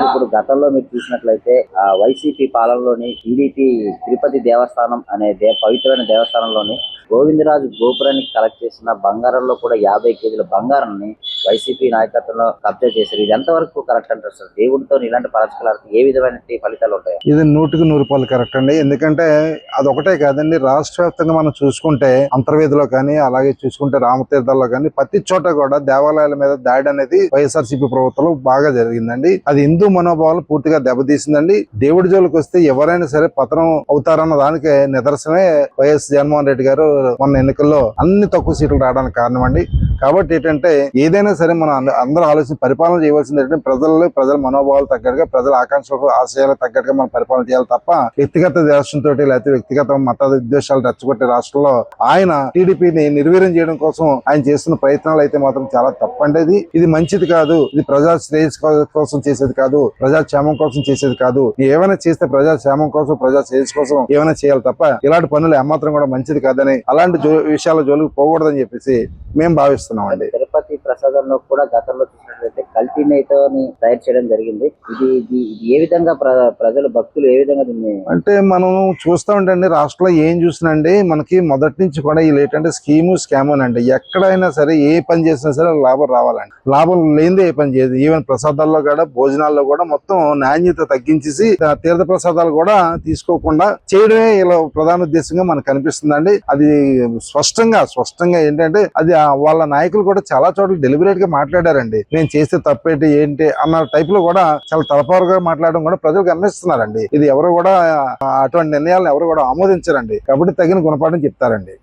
ఇప్పుడు గతంలో మీరు చూసినట్లయితే ఆ వైసీపీ పాలనలోని టీడీపీ తిరుపతి దేవస్థానం అనే దే పవిత్రమైన దేవస్థానంలోని గోవిందరాజు గోపురానికి కలెక్ట్ చేసిన బంగారంలో కూడా యాభై కేజీల బంగారాన్ని వైసీపీ నాయకత్వంలో కబ్జా చేశారు. ఇది ఎంతవరకు కరెక్ట్ అంటారు సార్? దేవుడితో ఇలాంటి పరస్పరాలకు ఏ విధమైన ఫలితాలు ఉంటాయి? ఇది నూటికి నూరు రూపాయలు కరెక్ట్ అండి. ఎందుకంటే అదొకటే కాదండి రాష్ట్ర వ్యాప్తంగా మనం చూసుకుంటే అంతర్వేదిలో కానీ అలాగే చూసుకుంటే రామతీర్థాల్లో కానీ ప్రతి చోట కూడా దేవాలయాల మీద దాడి అనేది వైఎస్ఆర్సీపీ ప్రభుత్వంలో బాగా జరిగిందండి. అది హిందూ మనోభావాలు పూర్తిగా దెబ్బతీసిందండి. దేవుడి జోలికి వస్తే ఎవరైనా సరే పతనం అవుతారన్న దానికి నిదర్శనమే వైఎస్ జగన్మోహన్ రెడ్డి గారు మొన్న ఎన్నికల్లో అన్ని తక్కువ సీట్లు రావడానికి కారణం అండి కాబట్టి ఏంటంటే ఏదైనా సరే మనం అందరూ ఆలోచన పరిపాలన చేయవలసింది ఏంటంటే ప్రజల్లో ప్రజల మనోభావాలు తగ్గట్టుగా ప్రజల ఆకాంక్షలకు ఆశయాలకు తగ్గట్టుగా మనం పరిపాలన చేయాలి తప్ప వ్యక్తిగత దేశంతో లేకపోతే వ్యక్తిగత మత ఉద్దేశాలు రెచ్చగొట్టే రాష్ట్రంలో ఆయన టీడీపీని నిర్వీర్యం చేయడం కోసం ఆయన చేస్తున్న ప్రయత్నాలు అయితే మాత్రం చాలా తప్పండి ఇది ఇది మంచిది కాదు. ఇది ప్రజా శ్రేయస్ కోసం చేసేది కాదు. ప్రజాక్షేమం కోసం చేసేది కాదు. ఏమైనా చేస్తే ప్రజాక్షేమం కోసం ప్రజా శ్రేయస్ కోసం ఏమైనా చేయాలి తప్ప ఇలాంటి పనులు ఏమాత్రం కూడా మంచిది కాదని అలాంటి జో విషయాల జోలికి పోకూడదని చెప్పేసి మేము భావిస్తున్నాం. అండి తిరుపతి ప్రసాదంలో కూడా గతంలో చూసినట్లయితే కల్తీ ని తయారు చేయడం జరిగింది. ఇది ఇది ఏ విధంగా ప్ర- ప్రజలు భక్తులు ఏ విధంగా దీన్ని అంటే మనం చూస్తా ఉంటండి రాష్ట్రంలో ఏం చూసినండి మనకి మొదటి నుంచి కూడా వీళ్ళు ఏంటంటే స్కీము స్కామ్ అండి ఎక్కడైనా సరే ఏ పని చేసినా సరే లాభం రావాలండి. లాభం లేనిదే ఏ పని చేయదు. ఈవెన్ ప్రసాదాల్లో కూడా భోజనాల్లో కూడా మొత్తం నాణ్యత తగ్గించేసి తీర్థ ప్రసాదాలు కూడా తీసుకోకుండా చేయడమే ఇలా ప్రధాన ఉద్దేశంగా మనకు కనిపిస్తుందండి అది స్పష్టంగా స్పష్టంగా ఏంటంటే అది వాళ్ళ నాయకులు కూడా చాలా చోట్ల డెలిబరేట్గా మాట్లాడారండి. నేను చేస్తే తప్పేంటి ఏంటి అన్న టైప్లో కూడా చాలా తలపారుగా మాట్లాడడం కూడా ప్రజలకు గమనిస్తున్నారండి. ఇది ఎవరు కూడా అటువంటి నిర్ణయాలను ఎవరు కూడా ఆమోదించరండి. కాబట్టి తగిన గుణపాఠం చెప్తారండి.